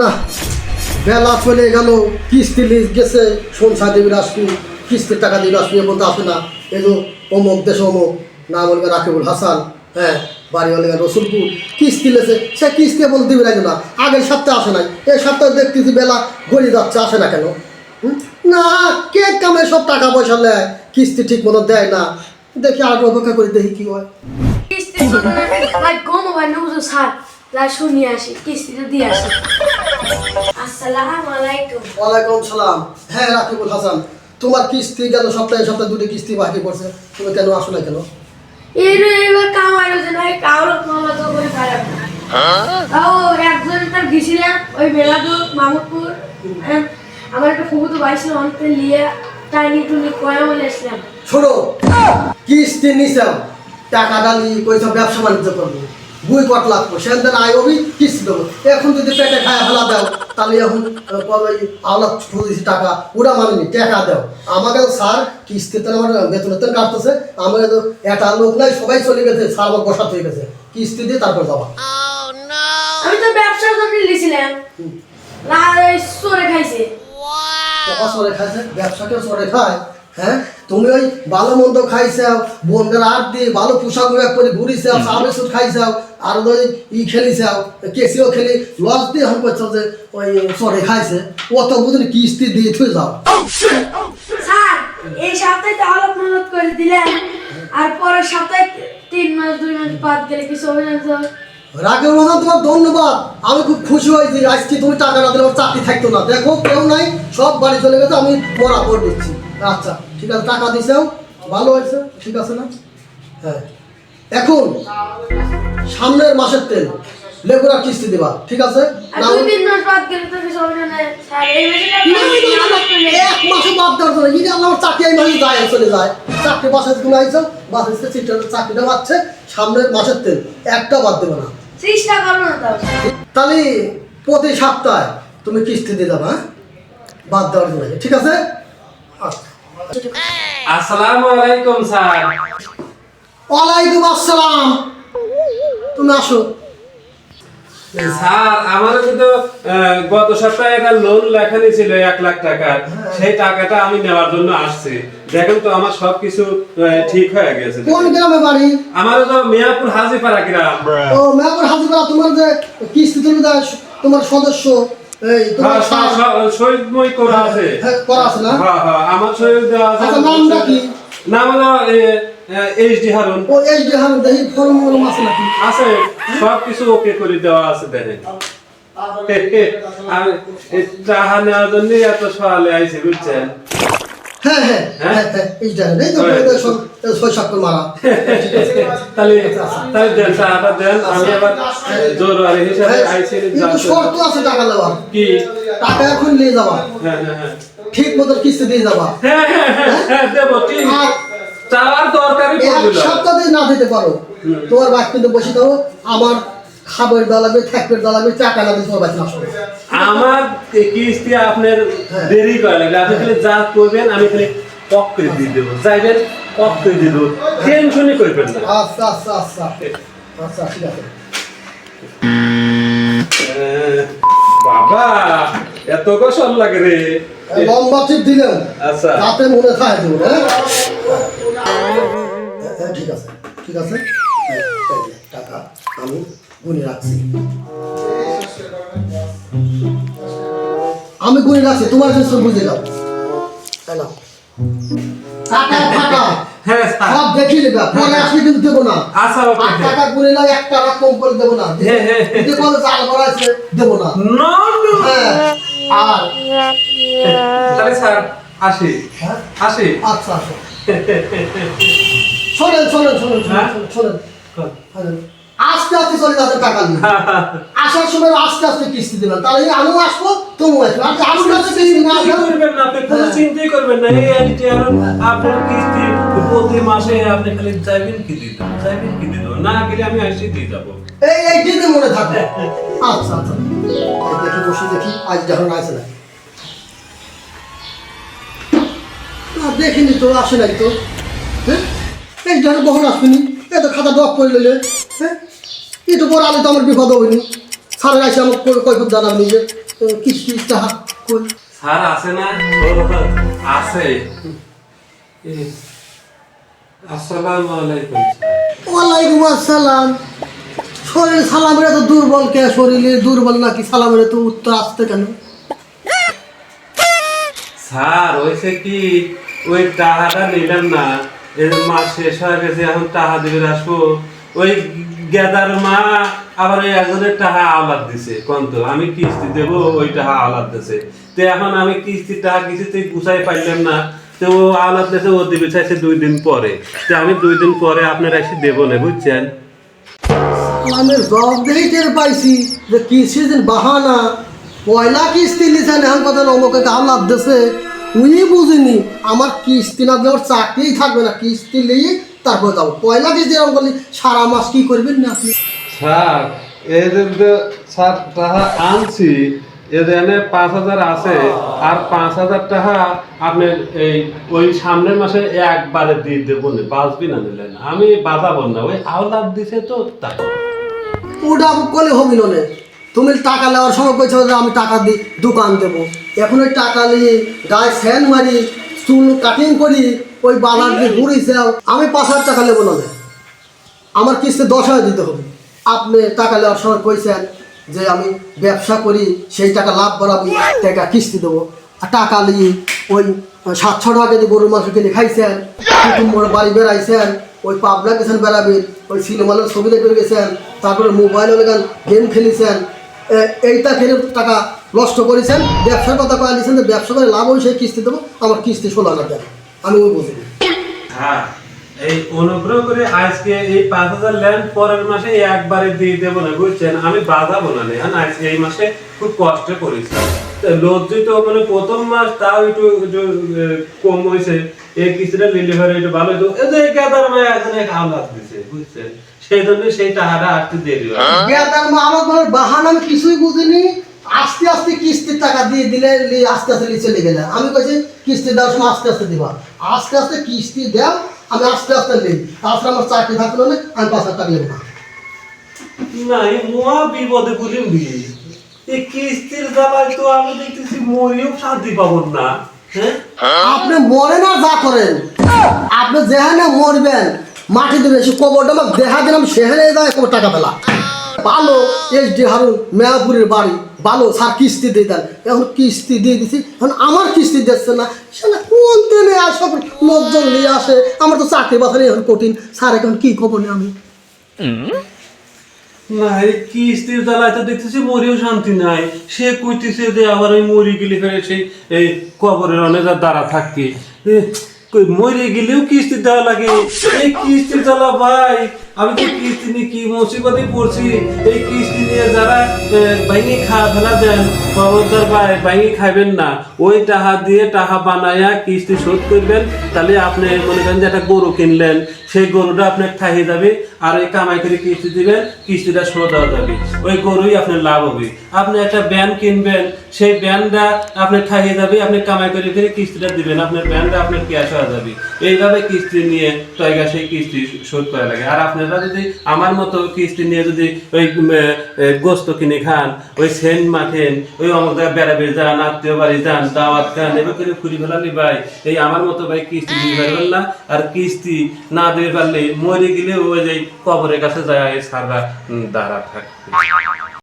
না, বেলা চলে গেল, কিস্তি লিজ গেছে সন্ধ্যা দেবীর আসবি কিস্তির টাকা দিবি আসবি এ বলতে আসে না। এই যে অমুক দেশ অমুক, না বলবে রাকিবুল হাসান হ্যাঁ বাড়ি হলে রসুলপুর, কিস্তি লেছে, সে কিস্তি বলতে দিবি লাগে না আগের সপ্তাহে আসে নাই, এই সপ্তাহে দেখতেছি বেলা গড়িয়ে যাচ্ছে, আসে না কেন? না, কে কামে সব টাকা পয়সা নেয়, কিস্তি ঠিক মতো দেয় না। দেখি আগে অপেক্ষা করে, দেখি কি হয়। কিস্তি ভাই গম ভাই নবুঝো স্যার? লা শুনিয়ে আসি কিস্তিটা দিয়ে আসি। আসসালামু আলাইকুম। ওয়ালাইকুম সালাম। হ্যাঁ রাকিবুল হাসান তোমার কিস্তি গেল সপ্তাহে সপ্তাহে দুটো কিস্তি বাকি পড়ছে। তুমি কেন আসো না কেন? এই রে এবার কামাই রয়েছে না কাউর মামলা তো করে খারাপ না। একজন তার গেছিলাম ওই মেলাদুর মামুদপুর হ্যাঁ, আমার একটা ভাই ছিল লিয়ে টাইনি টুনি কয়া বলে আসলাম। শোনো কিস্তি নিছাম টাকা ডালি ব্যবসা বাণিজ্য করব। বুই কট লাগবো সেদিন আয় অবি কিস্তি দেবো। এখন যদি পেটে খায় ফেলা দাও তাহলে এখন আওলা খুঁজেছি টাকা ওরা মানেনি টাকা দাও। আমাকে স্যার কিস্তিতে আমার বেতন বেতন কাটতেছে আমাকে তো একটা লোক নাই সবাই চলে গেছে স্যার আমার বসাত হয়ে গেছে। কিস্তি দিয়ে তারপর যাবা। আমি তো ব্যবসার জন্য লিছিলাম সরে খাইছে। সরে খাইছে ব্যবসাকেও সরে খায় হ্যাঁ? তুমি ওই ভালো মন্দ খাইছাও বন্ধের আট দিয়ে ভালো পোশাক করে ঘুরিছাও সাবে খাইছাও আর ওই ই খেলিছাও কেসিও খেলি লস দিয়ে হন করছ যে ওই সরে খাইছে। অত বুঝলি কিস্তি দিয়ে থুয়ে যাও। স্যার এই সপ্তাহে তো আলাপ মালাপ করে দিলেন আর পরের সপ্তাহে তিন মাস দুই মাস বাদ গেলে কিছু হবে না রাগের মতো তোমার? ধন্যবাদ। আমি খুব খুশি হয়েছি আজকে তুমি টাকা না দিলে আমার চাকরি থাকতো না। দেখো কেউ নাই সব বাড়ি চলে গেছে আমি পড়া করে দিচ্ছি। আচ্ছা ঠিক আছে টাকা দিছেও ভালো হয়েছে ঠিক আছে না? হ্যাঁ। এখন সামনের মাসের তেল লেবুরা কিস্তি দেবা ঠিক আছে? বাদ গেলে তো কিছু হবে না স্যার এই মাসে না, না, না, না, এক মাসে বাদ দেওয়ার জন্য। যদি আমার চাকরি এই মাসে যায় চলে যায়। চাকরি বাসায় তুমি আইছো বাসায় চাকরিটা পাচ্ছে সামনের মাসের তেল। একটা বাদ দেবে না। চেষ্টা করো না তাও তাহলে প্রতি সপ্তাহে তুমি কিস্তি দিয়ে যাবা হ্যাঁ? বাদ দেওয়ার জন্য ঠিক আছে? আচ্ছা। আসসালামু আলাইকুম স্যার। ওয়ালাইকুম আসসালাম। তুমি আসো। স্যার আমার কিন্তু গত সপ্তাহে একটা লোন লেখানি ছিল এক লাখ টাকার সেই টাকাটা আমি নেওয়ার জন্য আসছি। দেখেন তো আমার সবকিছু ঠিক হয়ে গেছে। কোন গ্রামে বাড়ি? আমার তো মিয়াপুর হাজিপাড়া গ্রাম। ও মেয়াপুর হাজিপাড়া তোমার যে কিস্তি তুমি তোমার সদস্য এই তোমার হ্যাঁ, শহীদ মই করা আছে। হ্যাঁ, করা আছে না? হ্যাঁ হ্যাঁ আমার শহীদ দেওয়া আছে আচ্ছা, নামটা কি? নাম হলো এইচ হারুন। ও এই যে দেহি ফর্ম মরম নাকি? আছে সবকিছু ওকে করে দেওয়া আছে দেখেন। আমি এই নেওয়ার জন্য এত সকালে আইছি বুঝছেন? হ্যাঁ হ্যাঁ এই তো। এই তো সব এই ছয় সাত মারা। ঠিক তাহলে তাহলে দেন টাকাটা দেন আমি আবার জোরওয়ারি হিসাবে আইছি শর্ত আছে টাকা নেওয়ার। কি? টাকা এখন নিয়ে যাবা হ্যাঁ হ্যাঁ হ্যাঁ। ঠিক মতো কিস্তি দিয়ে যাবা হ্যাঁ হ্যাঁ হ্যাঁ দেবো ঠিক। আর চাওয়ার দরকারই এক সপ্তাহ না দিতে পারো। তোমার বাক কিন্তু বসে দাও আমার খাবার দেওয়া লাগবে থাকবে দেওয়া টাকা দিয়ে তোমার বাচ্চা নষ্ট আমার কিস্তি আপনার হ্যাঁ। দেরি করা লাগবে। আপনি খালি যা করবেন আমি খালি পক করে দিয়ে দেবো। যাইবেন পক করে দিয়ে দেবো। টেনশনই করবেন না। আচ্ছা আচ্ছা আচ্ছা। আচ্ছা ঠিক আছে। বাবা এত কসম লাগে রে। লম্বা টিপ দিলেন আচ্ছা। যাতে মনে থাকে হ্যাঁ হ্যাঁ, ঠিক আছে ঠিক আছে? এই, এই যে, টাকা আমি গুনে রাখছি। আমি গুনে রাখছি তোমার কিছু বুঝে যাও তাই না টাকা টাকা। হ্যাঁ স্যার। সব দেখি নেবে পরে আসলে কিন্তু দেবো না। আট টাকা গুনে না এক টাকা কম করে দেবো না। হ্যাঁ, হ্যাঁ, হ্যাঁ। যদি বলে চাল করা আছে দেবো না। No no. হ্যাঁ আর তাহলে স্যার আসি। হ্যাঁ? আসি। আচ্ছা আচ্ছা শোনেন শোনেন শোনেন হ্যাঁ? শোনেন শোনেন। শোনেন। আস্তে আস্তে চলে যাচ্ছে টাকা নিয়ে। আসার সময় আস্তে আস্তে কিস্তি দিলাম তাহলে আমিও আসব তুমিও আসব। আর আস্তে কিস্তি না করবেন না আপনি কোনো হ্যাঁ। চিন্তাই করবেন না। এই আইটি আর আপনার কিস্তি প্রতি মাসে আপনি খালি যাইবেন কি দিত যাইবেন কি দিত না গেলে আমি আসি দিয়ে যাব। এই এই দিনে মনে থাকবে। আচ্ছা আচ্ছা। দেখি বসে দেখি আজ যখন আছে না দেখিনি তো আসে নাই তো। হ্যাঁ? এই যখন কখন আসবেনি এই তো খাতা ডক করে লইলে হ্যাঁ? একটু পরে আলে তো আমার বিপদ হবেনি স্যার গাইছে আমাকে কই কই জানাব নিজে কিস্তি টাকা কই? স্যার আছে না? আছে। আসসালামু আলাইকুম ওয়ালাইকুম আসসালাম। শরীর সালামের এত দুর্বল কে শরীরে? দুর্বল নাকি সালামের এত উত্তর আসতে কেন? স্যার হয়েছে কি? ওই টাকাটা নিলাম না। মাস শেষ হয়ে গেছে, এখন টাকা দিবে আসব। ওই গেদার মা আবার ওই একজনের টাকা আওলাদ দিছে কন্ত আমি কিস্তি দেবো, ওই টাকা আওলাদ দিছে। তো এখন আমি কিছুতে গুছাই পাইলাম না, তো ও আওলাদ দিছে, ও দিবে চাইছে দুই দিন পরে। তো আমি দুই দিন পরে আপনার এসে দেবো না, বুঝছেন? জব দিয়েই টের পাইছি যে কিস্তির বাহানা। পয়লা কিস্তি নিছেন, এখন কথা অমুকে আল্লাহ দেশে উনি বুঝিনি আমার কিস্তি না দেওয়ার চাকরিই থাকবে না কিস্তি নিয়ে তারপর যাব। পয়লা কিস্তি এরকম করলে সারা মাস কি করবেন না আপনি? স্যার এদের স্যার টাকা আনছি এখানে পাঁচ হাজার আছে আর পাঁচ হাজার টাকা আপনি এই ওই সামনের মাসে একবারে দিয়ে দেবো না বাঁচবি না নিলেন আমি বাঁচাবো না ওই আওলাদ দিছে তো তাই ওটা করলে হবি না। তুমি টাকা নেওয়ার সময় কইছো যে আমি টাকা দিই দোকান দেবো। এখন ওই টাকা নিয়ে গায়ে ফ্যান মারি, চুল কাটিং করি, ওই বাজার দিয়ে ঘুরিছে আমি পাঁচ হাজার টাকা নেব না আমার কিস্তি দশ হাজার দিতে হবে। আপনি টাকা নেওয়ার সময় কইছেন যে আমি ব্যবসা করি, সেই টাকা লাভ বাড়াবি টাকা কিস্তি দেবো। আর টাকা নিয়ে ওই সাতশো টাকা দিয়ে গরুর মাংস কিনে খাইছেন, কুটুম্বর বাড়ি বেড়াইছেন, ওই পাবলা গেছেন বেড়াবেন, ওই সিনেমালের ছবি দেখে গেছেন, তারপরে মোবাইল লাগান গেম খেলেছেন এইটা খেলে টাকা নষ্ট করেছেন ব্যবসার কথা কয়ে দিয়েছেন যে ব্যবসা করে লাভ হয়ে সেই কিস্তি দেবো আমার কিস্তি ষোলো হাজার টাকা। আমি ওই বুঝিনি হ্যাঁ এই অনুগ্রহ করে আজকে এই পাঁচ হাজার ল্যান্ড পরের মাসে একবারে দিয়ে দেবো না বুঝছেন? আমি বাঁধাবো না নে, হ্যাঁ আজকে এই মাসে খুব কষ্ট তো লজ্জিত মানে প্রথম মাস তাও একটু কম হয়েছে। এই কিস্তিটা নিলে ভাবে একটু ভালো হতো এই যে গাদার মায় এখন এক আওলাদ দিছে বুঝছেন? সেই জন্য সেই টাকাটা আসতে দেরি হয়? মা আমার বাহান আমি কিছুই বুঝিনি। আস্তে আস্তে কিস্তির টাকা দিয়ে দিলে আস্তে আস্তে নিচে লেগে যায় আমি কইছি কিস্তি দেওয়ার সময় আস্তে আস্তে দিবা। আস্তে আস্তে কিস্তি দেও আমি আস্তে আস্তে নেই। তাছাড়া আমার চাকরি থাকল না আমি পাঁচ হাজার টাকা নেব। না না এই মহা বিপদে এই কিস্তির জ্বালায় তো আমি দেখতেছি মরিও শান্তি পাবো না হ্যাঁ? আপনি মরেন আর যা করেন। আপনি যেখানে মরবেন মাটি দেবে সে কবরটা আমার দেখা দিলাম সেখানে যায় কবর টাকা পেলা। ভালো এস ডি হারুন, মেয়াপুরের বাড়ি ভালো স্যার কিস্তি দিয়ে দেন। এখন কিস্তি দিয়ে দিছি, এখন আমার কিস্তি দিচ্ছে না। সেটা কোন দিনে আসব লোকজন নিয়ে আসে। আমার তো চাকরি বাকরি এখন কঠিন। স্যার, এখন কি খবর নেই আমি? না কিস্তির জ্বালায় তো দেখতেছি মরিও শান্তি নাই। সে কইতেছে যে আবার ওই মরি গেলে ফেরে সেই এই কবরের অনেক দ্বারা থাকতে। কই মরে গেলেও কিস্তি দেওয়া লাগে। এই কিস্তির জ্বালা ভাই। আমি তো কিস্তি নিয়ে কি মুসিবতে পড়ছি। এই কিস্তি নিয়ে যারা ভাঙি খা ফেলা দেন, খবরদার ভাঙি খাবেন না। ওই টাকা দিয়ে টাকা বানায়া কিস্তি শোধ করবেন, তাহলে আপনি মনে করেন যে একটা গরু কিনলেন। সেই গরুটা আপনার খাইয়ে যাবে, আর ওই কামাই করে কিস্তি দিবেন, কিস্তিটা শোধ দেওয়া যাবে। ওই গরুই আপনার লাভ হবে। আপনি একটা ব্যান কিনবেন, সেই ব্যানটা আপনার খাইয়ে যাবে, আপনি কামাই করে করে কিস্তিটা দিবেন, আপনার ব্যানটা আপনার ক্যাশ হয়ে যাবে। এইভাবে কিস্তি নিয়ে টয়গা সেই কিস্তি শোধ করা লাগে। আর আপনারা যদি আমার মতো কিস্তি নিয়ে যদি ওই গোস্ত কিনে খান, ওই সেন মাখেন, ওই অমুক জায়গায় বেড়াবে যান, আত্মীয় বাড়ি যান, দাওয়াত খান এবার করে ফুরি ফেলালি ভাই। এই আমার মতো ভাই কিস্তি দিতে পারবেন না। আর কিস্তি না দিতে পারলে মরে গেলে ওই যে কবরের কাছে যায়, সারা দাঁড়া থাকবে।